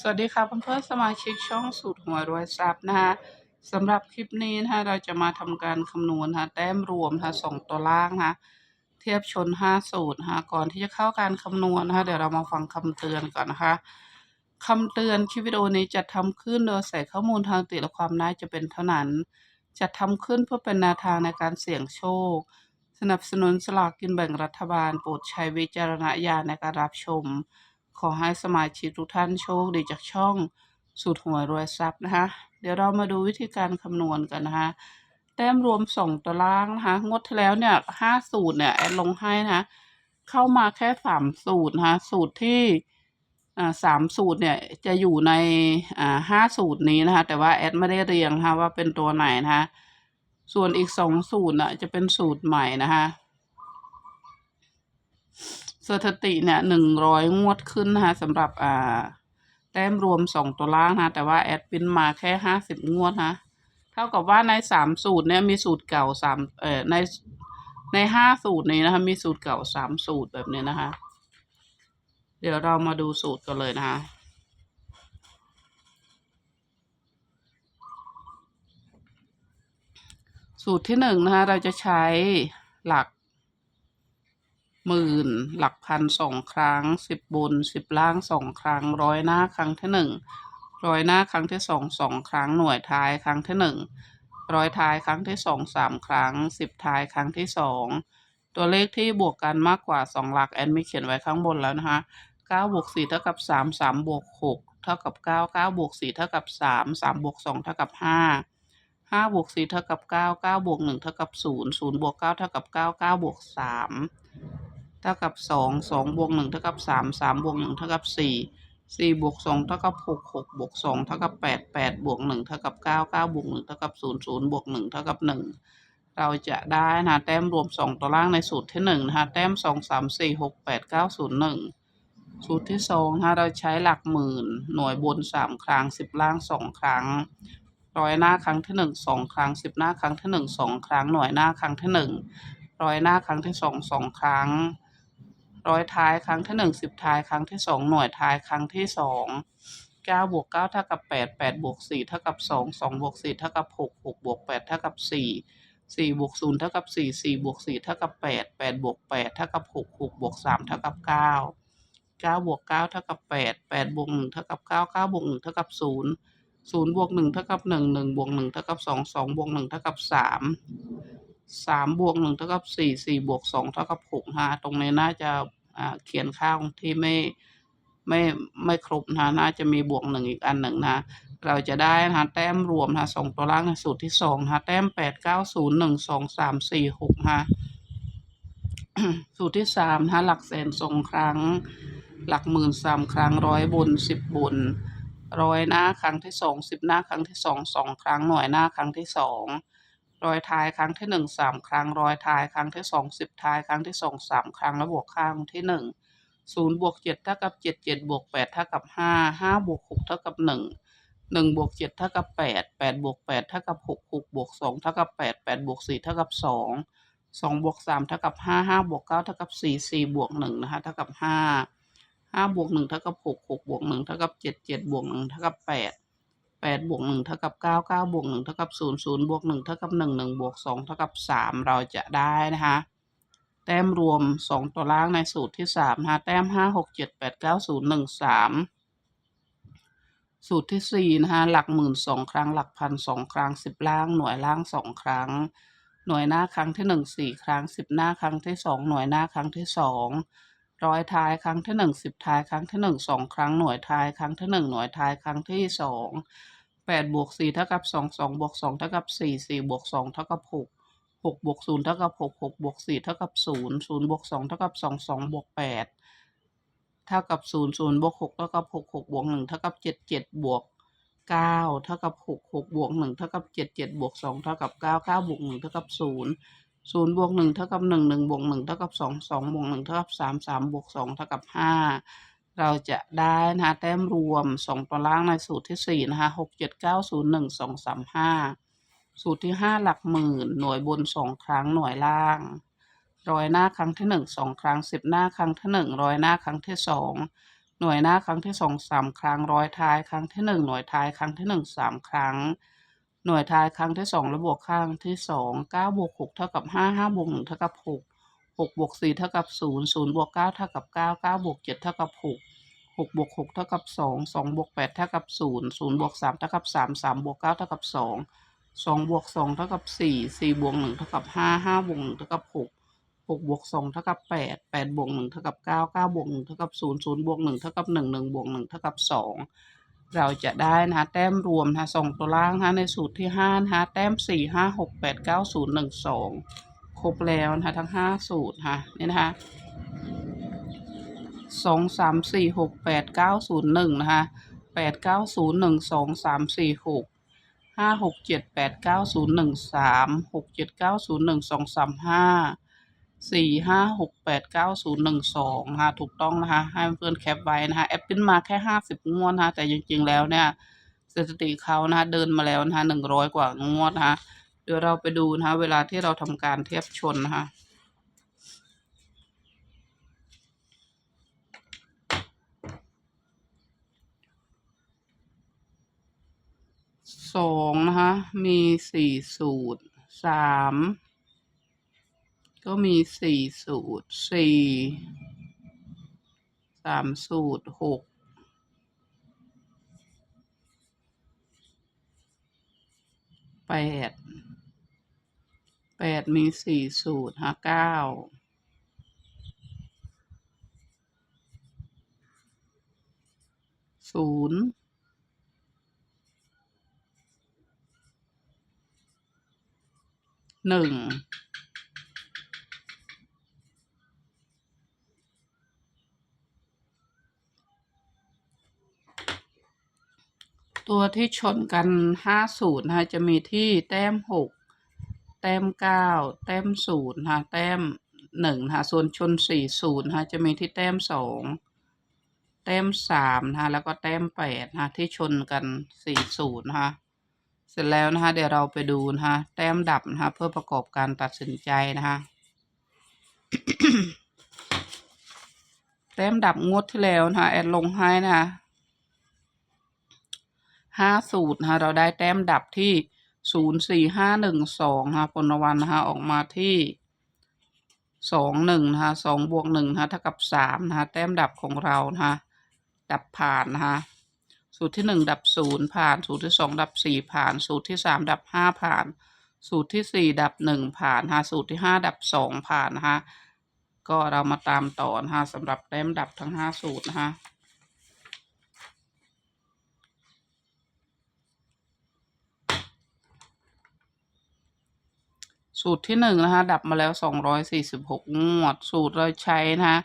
สวัสดีค่ะเพื่อนๆสมาชิกช่องสูตรหัวรวยทรัพย์นะคะสำหรับคลิปนี้นะคะเราจะมาทำการคำนวณนะคะแต้มรวมนะคะสองตัวล่างนะคะเทียบชนห้าสูตรนะคะก่อนที่จะเข้าการคำนวณนะคะเดี๋ยวเรามาฟังคำเตือนก่อนนะคะคำเตือนคลิปวิดีโอนี้จะทำขึ้นโดยใส่ข้อมูลทางติและความน่าจะเป็นเท่านั้นจะทำขึ้นเพื่อเป็นแนวทางในการเสี่ยงโชค สนับสนุนสลากกินแบ่งรัฐบาลโปรดใช้วิจารณญาณในการรับชม ขอให้สมาชิกทุกท่านโชคดีจากช่องสูตรหวยรวยทรัพย์นะคะ เดี๋ยวเรามาดูวิธีการคำนวณกันนะคะแต้มรวมสองตัวล่างนะคะ งวดที่แล้วเนี่ยห้าสูตรเนี่ยแอดลงให้นะะเข้ามาแค่สามสูตรนะคะ สูตรที่สามสูตรเนี่ยจะอยู่ในห้าสูตรนี้นะคะ แต่ว่าแอดไม่ได้เรียงนะคะว่าเป็นตัวไหนนะคะ ส่วนอีกสองสูตรน่ะจะเป็นสูตรใหม่นะคะ สถิติเนี่ยหนึ่งร้อยงวดขึ้นนะคะสำหรับอ่าแต้มรวมสองตัวล่างนะแต่ว่าแอดปินมาแค่ห้าสิบงวดนะเท่ากับว่าในสามสูตรเนี่ยมีสูตรเก่าสามเอ่อในในห้าสูตรนี้นะคะ มีสูตรเก่าสามสูตรแบบนี้นะคะ เดี๋ยวเรามาดูสูตรกันเลยนะคะสูตรที่หนึ่งนะคะ เราจะใช้หลัก หมื่น หลักพันสองครั้งสิบบนสิบล่างสองครั้งร้อยหน้าครั้งที่หนึ่งร้อยหน้าครั้งที่สองสองครั้งหน่วยท้ายครั้งที่หนึ่งร้อยท้ายครั้งที่สองสามครั้งสิบท้ายครั้งที่สองตัวเลขที่บวกกันมากกว่าสองหลักแอนไม่เขียนไว้ข้างบนแล้วนะคะเก้าบวกสี่เท่ากับสามสามบวกหกเท่ากับเก้าเก้าบวกสี่เท่ากับสามสามบวกสองเท่ากับห้าห้าบวกสี่เท่ากับเก้าเก้าบวกหนึ่งเท่ากับศูนย์ศูนย์บวกเก้าเท่ากับเก้าเก้าบวกสาม เท่ากับสองสองบวกหนึ่งเท่ากับสามสามบวกหนึ่งเท่ากับสี่สี่บวกสองเท่ากับหกหกบวกสองเท่ากับแปดแปดบวกหนึ่งเท่ากับเก้าเก้าบวกหนึ่งเท่ากับศูนย์ศูนย์บวกหนึ่งเท่ากับหนึ่งเราจะได้นะแต้มรวมสองตัวล่างในสูตรที่หนึ่งนะคะแต้มสองสามสี่หกแปดเก้าศูนย์หนึ่งสูตรที่สองนะคะเราใช้หลักหมื่น หน่วยบนสามครั้งสิบล่างสองครั้งร้อยหน้าครั้งที่หนึ่งสองครั้งสิบหน้าครั้งที่หนึ่งสองครั้งหน่วยหน้าครั้งที่หนึ่งร้อยหน้าครั้งที่สองสองครั้ง ร้อยท้ายครั้งที่หนึ่งสิบท้ายครั้งที่สองหน่วยท้ายครั้งที่สองเก้าบวกเก้าเท่ากับแปดแปดบวกสี่เท่ากับสองสองบวกสี่เท่ากับหกหกบวกแปดเท่ากับสี่สี่บวกศูนย์เท่ากับสี่สี่บวกสี่เท่ากับแปดแปดบวกแปดเท่ากับหกหกบวกสามเท่ากับเก้าเก้าบวกเก้าเท่ากับแปดแปดบวกหนึ่งเท่ากับเก้าเก้าบวกหนึ่งเท่ากับศูนย์ศูนย์บวกหนึ่งเท่ากับหนึ่งหนึ่งบวกหนึ่งเท่ากับสองสองบวกหนึ่งเท่ากับสาม สามบวกหนึ่งเท่ากับสี่สี่บวกสองเท่ากับหกฮะตรงนี้น่าจะเขียนข้าที่ไม่ไม่ไม่ครบนะน่าจะมีบวกหนึ่งอีกอันหนึ่งนะเราจะได้นะแต้มรวมนะสองตัวล่างในสูตรที่สองนะแต้มแปดเก้าศูนย์หนึ่งสองสามสี่หกฮะสูตรที่สามนะหลักแสนสองครั้ง หลักหมื่นสามครั้งร้อยบนสิบบนร้อยหน้าครั้งที่สองสิบหน้าครั้งที่สองสองครั้งหน่วยหน้าครั้งที่สอง ร้อยท้ายครั้งที่หนึ่งสามครั้งร้อยท้ายครั้งที่สองสิบท้ายครั้งที่สองสามครั้งแล้วบวกข้างที่หนึ่งศูนย์บวกเจ็ดเท่ากับเจ็ดเจ็ดบวกแปดเท่ากับห้าห้าบวกหกเท่ากับหนึ่งหนึ่งบวกเจ็ดเท่ากับแปดแปดบวกแปดเท่ากับหกหกบวกสองเท่ากับแปดแปดบวกสี่เท่ากับสองสองบวกสามเท่ากับห้าห้าบวกเก้าเท่ากับสี่สี่บวกหนึ่งนะคะเท่ากับห้าห้าบวกหนึ่งเท่ากับหกหกบวกหนึ่งเท่ากับเจ็ดเจ็ดบวกหนึ่งเท่ากับแปด แปดบวกหนึ่งเท่ากับเก้าเก้าบวกหนึ่งเท่ากับศูนย์ศูนย์บวกหนึ่งเท่ากับหนึ่งหนึ่งบวกสองเท่ากับสามเราจะได้นะคะแต้มรวมสองตัวล่างในสูตรที่สามนะคะแต้มห้าหกเจ็ดแปดเก้าศูนย์หนึ่งสามสูตรที่สี่นะคะหลักหมื่นสองครั้ง หลักพันสองครั้งสิบล่าง หน่วยล่างสองครั้ง หน่วยหน้าครั้งที่หนึ่งสี่ครั้งสิบหน้าครั้งที่สองหน่วยหน้าครั้งที่สองร้อยท้ายครั้งที่หนึ่งสิบท้ายครั้งที่หนึ่งสองครั้งหน่วยท้ายครั้งที่หนึ่งหน่วยท้ายครั้งที่สอง แปดบวกสี่เท่ากับสองสองบวกสองเท่ากับสี่สี่บวกสองเท่ากับหกหกบวกศูนย์เท่ากับหกหกบวกสี่เท่ากับศูนย์ศูนย์บวกสองเท่ากับสองสองบวกแปดเท่ากับศูนย์ศูนย์บวกหกเท่ากับหกหกบวกหนึ่งเท่ากับเจ็ดเจ็ดบวกเก้าเท่ากับหกหกบวกหนึ่งเท่ากับเจ็ดเจ็ดบวกสองเท่ากับเก้าเก้าบวกหนึ่งเท่ากับศูนย์ศูนย์บวกหนึ่งเท่ากับหนึ่งหนึ่งบวกหนึ่งเท่ากับสองสองบวกหนึ่งเท่ากับสามสามบวกสองเท่ากับห้า เราจะได้นะคะแต้มรวมสองตัวล่างในสูตรที่สี่นะคะหกเจ็ดเก้าศูนย์หนึ่งสองสามห้าสูตรที่ห้าหลักหมื่น หน่วยบนสองครั้งหน่วยล่าง ร้อยหน้าครั้งที่หนึ่งสองครั้งสิบหน้าครั้งที่หนึ่งร้อยหน้าครั้งที่สองหน่วยหน้าครั้งที่สองสามครั้ง ร้อยท้ายครั้งที่หนึ่งหน่วยท้ายครั้งที่หนึ่งสามครั้ง หน่วยท้ายครั้งที่สองและบวกข้งที่สองเก้าบวกหกเท่ากับห้าห้าบวกหนึ่งเท่ากับหก หกบวกสี่เท่ากับศูนย์ศูนย์บวกเก้าเท่ากับเก้าเก้าบวกเจ็ดเท่ากับหกหกบวกหกเท่ากับสองสองบวกแปดเท่ากับศูนย์ศูนย์บวกสามเท่ากับสามสามบวกเก้าเท่ากับสองสองบวกสองเท่ากับสี่สี่บวกหนึ่งเท่ากับห้าห้าบวกหนึ่งเท่ากับหกหกบวกสองเท่ากับแปดแปดบวกหนึ่งเท่ากับเก้าเก้าบวกหนึ่งเท่ากับศูนย์ศูนย์บวกหนึ่งเท่ากับหนึ่งหนึ่งบวกหนึ่งเท่ากับสองเราจะได้นะคะแต้มรวมนะคะสองตัวล่างนะคะในสูตรที่ห้านะคะแต้มสี่ห้าหกแปดเก้าศูนย์หนึ่งสอง รบแล้วนะคะ ทั้งห้าสูตรค่ะนี่นะคะสองสามสี่หกแปดเก้าศูนย์หนึ่งนะคะแปดเก้าศูนย์หนึ่งสองสามสี่หกห้าหกเจ็ดแปดเก้าศูนย์หนึ่งสามหกเจ็ดเก้าศูนย์หนึ่งสองสามห้าสี่ห้าหกแปดเก้าศูนย์หนึ่งสองนะคะถูกต้องนะคะ ให้เพื่อนแคปไว้นะคะแอปปิ้นมาแค่ห้าสิบงวดนะคะแต่จริงๆแล้วเนี่ยสถิติเขานะคะเดินมาแล้วนะคะหนึ่งร้อยกว่างวดนะคะ เดี๋ยวเราไปดูนะคะ เวลาที่เราทำการเทียบชนนะคะสองนะคะ มีสี่สูตรสามก็มีสี่สูตรสี่สามสูตรหกแปด ดมีสี่สูตรฮะเก้าศูนย์หนึ่งตัวที่ชนกันห้าสูตรนะคะจะมีที่แต้มหก แต้มเก้าแต้มศูนย์นะคะแต้มหนึ่งนะคะส่วนชนสี่ศูนย์นะคะจะมีที่แต้มสองแต้มสามนะคะแล้วก็แต้มแปดนะคะที่ชนกันสี่ศูนย์นะคะเสร็จแล้วนะคะเดี๋ยวเราไปดูนะคะแต้มดับนะคะเพื่อประกอบการตัดสินใจนะคะแต้มดับงวดที่แล้วนะคะแอดลงให้นะคะห้าสูตรนะคะเราได้แต้มดับที่ ศูนย์สี่ห้าหนึ่งสองนะคะผลรางวัลนะคะออกมาที่สองหนึ่งนะคะสองบวกหนึ่งนะคะเท่ากับสามนะคะแต้มดับของเรานะคะดับผ่านนะคะสูตรที่หนึ่งดับศูนย์ผ่าน สูตรที่สองดับสี่ผ่าน สูตรที่สามดับห้าผ่าน สูตรที่สี่ดับหนึ่งผ่านนะคะสูตรที่ห้าดับสองผ่านนะคะก็เรามาตามต่อนะคะสำหรับแต้มดับทั้งห้าสูตรนะคะ สูตรที่หนึ่งนะคะ ดับมาแล้วสองร้อยสี่สิบหกงวด สูตรเราใช้นะคะ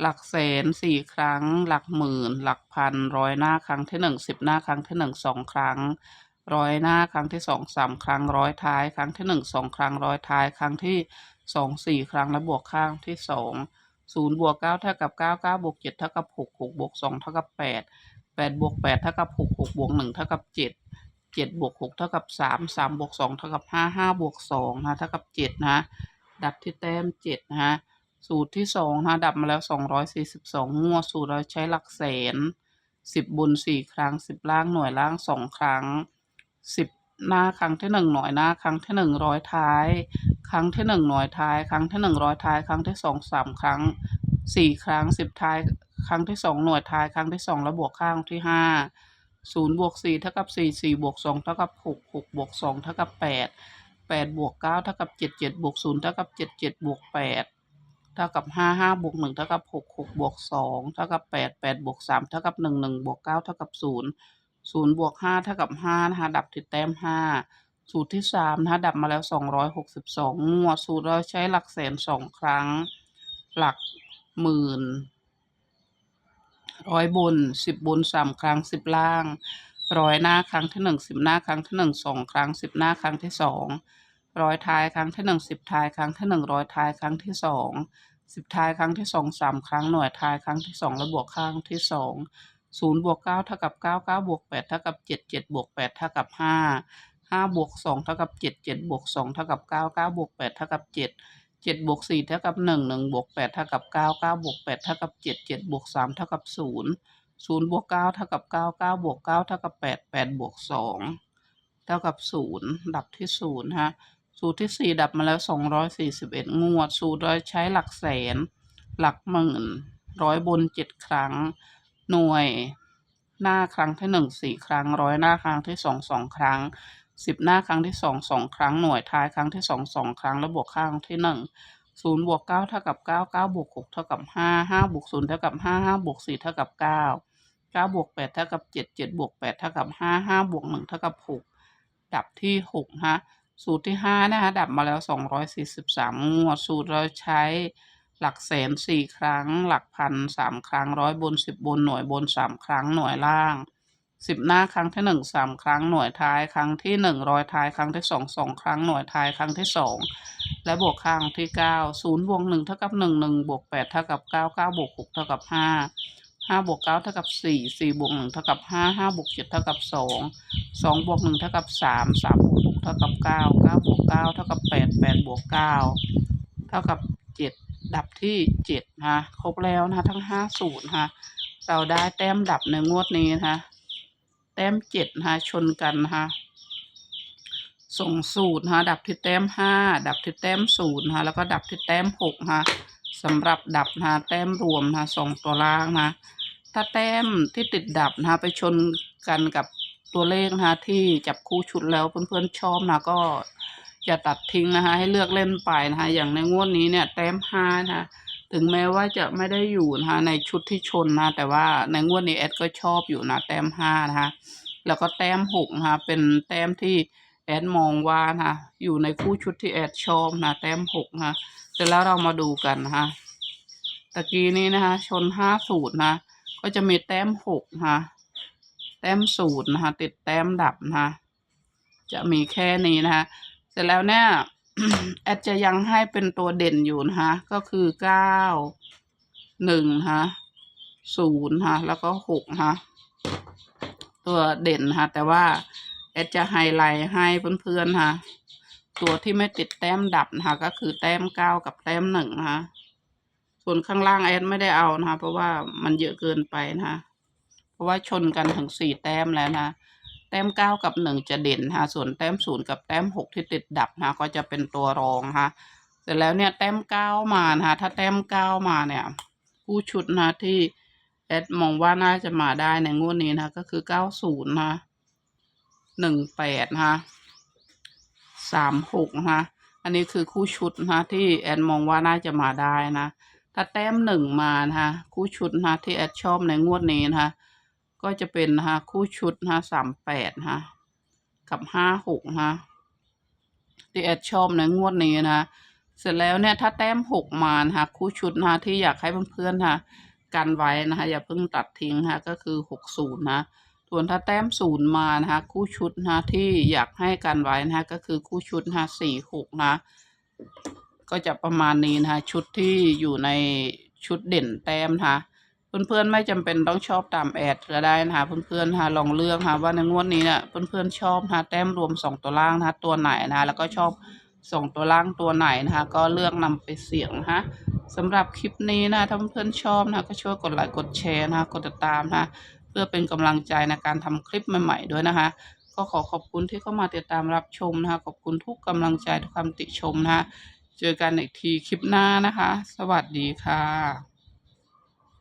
หลักแสนสี่ครั้ง หลักหมื่น หลักพันร้อยหน้าครั้งที่หนึ่งสิบหน้าครั้งที่หนึ่งสองครั้งร้อยหน้าครั้งที่สองสามครั้งร้อยท้าย ครั้งที่หนึ่งสองครั้งร้อยท้าย ครั้งที่สองสี่ครั้งและบวกข้างที่สองศูนย์บวกเก้าเท่ากับเก้าเก้าบวกเจ็ดเท่ากับหกหกบวกสองเท่ากับแปดแปดบวกแปดเท่ากับหกหกบวกหนึ่งเท่ากับเจ็ด เจ็ดบวกหกเท่ากับสามสามบวกสองเท่ากับห้าห้าบวกสองนะเท่ากับเจ็ดนะดับที่แต้มเจ็ดนะสูตรที่สองนะดับมาแล้วสองร้อยสี่สิบสองงวดสูตรเราใช้หลักแสนสิบบนสี่ครั้งสิบล่างหน่วยล่างสองครั้งสิบหน้าครั้งที่หนึ่งหน่วยหน้าครั้งที่หนึ่งร้อยท้าย ครั้งที่หนึ่งหน่วยท้าย ครั้งที่หนึ่งร้อยท้าย ครั้งที่สองสามครั้งสี่ครั้งสิบท้าย ครั้งที่สองหน่วยท้าย ครั้งที่สองแล้วบวกข้างที่ห้า ศูนย์บวกสี่เท่ากับสี่สี่บวกสองเท่ากับหกหกบวกสองเท่ากับแปดแปดบวกเก้าเท่ากับเจ็ดเจ็ดบวกศูนย์เท่ากับเจ็ดเจ็ดบวกแปดเท่ากับห้าห้าบวกหนึ่งเท่ากับหกหกบวกสองเท่ากับแปดแปดบวกสามเท่ากับหนึ่งหนึ่งบวกเก้าเท่ากับศูนย์ศูนย์บวกห้าเท่ากับห้านะคะดับที่แต้มห้าสูตรที่สามนะคะดับมาแล้วสองร้อยหกสิบสองงวดสูตรเราใช้หลักแสนสองครั้ง หลักหมื่น ร้อยบนสิบบนสามครั้งสิบล่างร้อยหน้าครั้งที่หนึ่งสิบหน้าครั้งที่หนึ่งสองครั้งสิบหน้าครั้งที่สองร้อยท้ายครั้งที่หนึ่งสิบท้ายครั้งที่หนึ่งร้อยท้ายครั้งที่สองสิบท้ายครั้งที่สองสามครั้งหน่วยท้ายครั้งที่สองแล้วบวกข้างที่สองศูนย์บวกเก้าเท่ากับเก้าเก้าบวกแปดเท่ากับเจ็ดเจ็ดบวกแปดเท่ากับห้าห้าบวกสองเท่ากับเจ็ดเจ็ดบวกสองเท่ากับเก้าเก้าบวกแปดเท่ากับเจ็ด เจ็ดบวกสี่เท่ากับหนึ่งหนึ่งบวกแปดเท่ากับเก้าเก้าบวกแปดเท่ากับเจ็ดเจ็ดบวกสามเท่ากับศูนย์ศูนย์บวกเก้าเท่ากับเก้าเก้าบวกเก้าเท่ากับแปดแปดบวกสองเท่ากับศูนย์ดับที่ศูนย์ฮะสูตรที่สี่ดับมาแล้วสองร้อยสี่สิบเอ็ดงวด สูตรโดยใช้หลักแสน หลักหมื่น ร้อยบนเจ็ดครั้ง หน่วย หน้าครั้งที่หนึ่งสี่ครั้ง ร้อยหน้าครั้งที่สองสองครั้ง สิบหน้าครั้งที่สองสองครั้งหน่วยท้ายครั้งที่สองสองครั้งแล้วบวกข้างที่หนึ่งศูนย์บวกเก้าเท่ากับเก้าเก้าบวกหกเท่ากับห้าห้าบวกศูนย์เท่ากับห้าห้าบวกสี่เท่ากับเก้าเก้าบวกแปดเท่ากับเจ็ดเจ็ดบวกแปดเท่ากับห้าห้าบวกหนึ่งเท่ากับหกดับที่หกฮะสูตรที่ห้านะคะดับมาแล้วสองร้อยสี่สิบสามงวดสูตรเราใช้หลักแสนสี่ครั้ง หลักพันสามครั้งร้อยบนสิบบนหน่วยบนสามครั้งหน่วยล่าง สิบหน้าครั้งที่หนึ่งสามครั้งหน่วยท้ายครั้งที่หนึ่งร้อยท้ายครั้งที่สองสองครั้งหน่วยท้ายครั้งที่สองและบวกข้งที่เก้าศูนย์บวกหนึ่งเท่ากับหนึ่งหนึ่งบวกแปดเท่ากับเก้าเก้าบวกหกเท่ากับห้าห้าบวกเก้าเท่ากับสี่สี่บวกหนึ่งเท่ากับห้าห้าบวกเจ็ดเท่ากับสองสองบวกหนึ่งเท่ากับสามสามบวกหกเท่ากับเก้าเก้าบวกเก้าเท่ากับแปดแปดบวกเก้าเท่ากับเจ็ดดับที่เจ็ดฮะครบแล้วนะทั้งห้าสูตรฮะเราได้แต้มดับในงวดนี้นะ แต้มเจ็ดฮะชนกันฮะส่งสูตรฮะดับที่แต้มห้าดับที่แต้มศูนย์ฮะแล้วก็ดับที่แต้มหกฮะสำหรับดับฮะแต้มรวมฮะสองตัวล่างนะถ้าแต้มที่ติดดับนะคะไปชนกันกับตัวเลขนะคะที่จับคู่ชุดแล้วเพื่อนๆชอบนะก็อย่าตัดทิ้งนะคะให้เลือกเล่นไปนะคะอย่างในงวดนี้เนี่ยแต้มห้านะคะ ถึงแม้ว่าจะไม่ได้อยู่นะคะในชุดที่ชนนะ แต่ว่าในงวดนี้แอดก็ชอบอยู่นะแต้มห้านะคะแล้วก็แต้มหกนะคะเป็นแต้มที่แอดมองว่านะคะอยู่ในคู่ชุดที่แอดชอบนะแต้มหกนะคะเสร็จแล้วเรามาดูกันนะคะตะกี้นี้นะคะ ชนห้าสูตรนะก็จะมีแต้มหกนะคะแต้มศูนย์นะคะติดแต้มดับนะคะจะมีแค่นี้นะคะเสร็จแล้วเนี่ย แอดจะยังให้เป็นตัวเด่นอยู่นะคะก็คือเก้าหนึ่งนะศูนย์นะแล้วก็หกนะตัวเด่นนะคะแต่ว่าแอดจะไฮไลท์ให้เพื่อนๆนะคะตัวที่ไม่ติดแต้มดับนะคะก็คือแต้มเก้ากับแต้มหนึ่งนะคะส่วนข้างล่างแอดไม่ได้เอานะคะเพราะว่ามันเยอะเกินไปนะคะเพราะว่าชนกันถึงสี่แต้มแล้วนะ แต้มเก้ากับหนึ่งจะเด่นนะคะส่วนแต้มศูนย์กับแต้มหกที่ติดดับนะคะก็จะเป็นตัวรองนะคะเสร็จแล้วเนี่ยแต้มเก้ามานะคะถ้าแต้มเก้ามาเนี่ยผู้ชุดนะที่แอดมองว่าน่าจะมาได้ในงวดนี้นะคะก็คือเก้าศูนย์นะหนึ่งแปดนะคะสามหกนะคะอันนี้คือคู่ชุดนะคะที่แอดมองว่าน่าจะมาได้นะถ้าแต้มหนึ่งมานะคะคู่ชุดนะคะที่แอดชอบในงวดนี้นะคะ ก็จะเป็นนะคะคู่ชุดนะคะสามแปดนะคะกับห้าหกนะคะที่แอดชอบในงวดนี้นะคะเสร็จแล้วเนี่ยถ้าแต้มหกมานะคะคู่ชุดนะคะที่อยากให้เพื่อนๆนะคะกันไว้นะคะอย่าเพิ่งตัดทิ้งนะคะก็คือหกศูนย์นะส่วนถ้าแต้มศูนย์มานะคะคู่ชุดนะที่อยากให้กันไว้นะคะก็คือคู่ชุดนะคะสี่หกนะก็จะประมาณนี้นะคะชุดที่อยู่ในชุดเด่นแต้มนะคะ เพื่อนๆไม่จำเป็นต้องชอบตามแอดก็ได้นะคะเพื่อนๆนะคะลองเลือกนะคะว่าในงวดนี้เนี่ยเพื่อนๆชอบนะคะแต้มรวมสองตัวล่างนะคะตัวไหนนะคะแล้วก็ชอบสองตัวล่างตัวไหนนะคะก็เลือกนำไปเสี่ยงนะคะสำหรับคลิปนี้นะถ้าเพื่อนๆชอบนะคะก็ช่วยกดไลค์กดแชร์นะคะกดติดตามนะคะเพื่อเป็นกำลังใจในการทำคลิปใหม่ๆด้วยนะคะ ก็ขอขอบคุณที่เข้ามาติดตามรับชมนะคะขอบคุณทุกกำลังใจทุกคำติชมนะคะเจอกันอีกทีคลิปหน้านะคะ สวัสดีค่ะ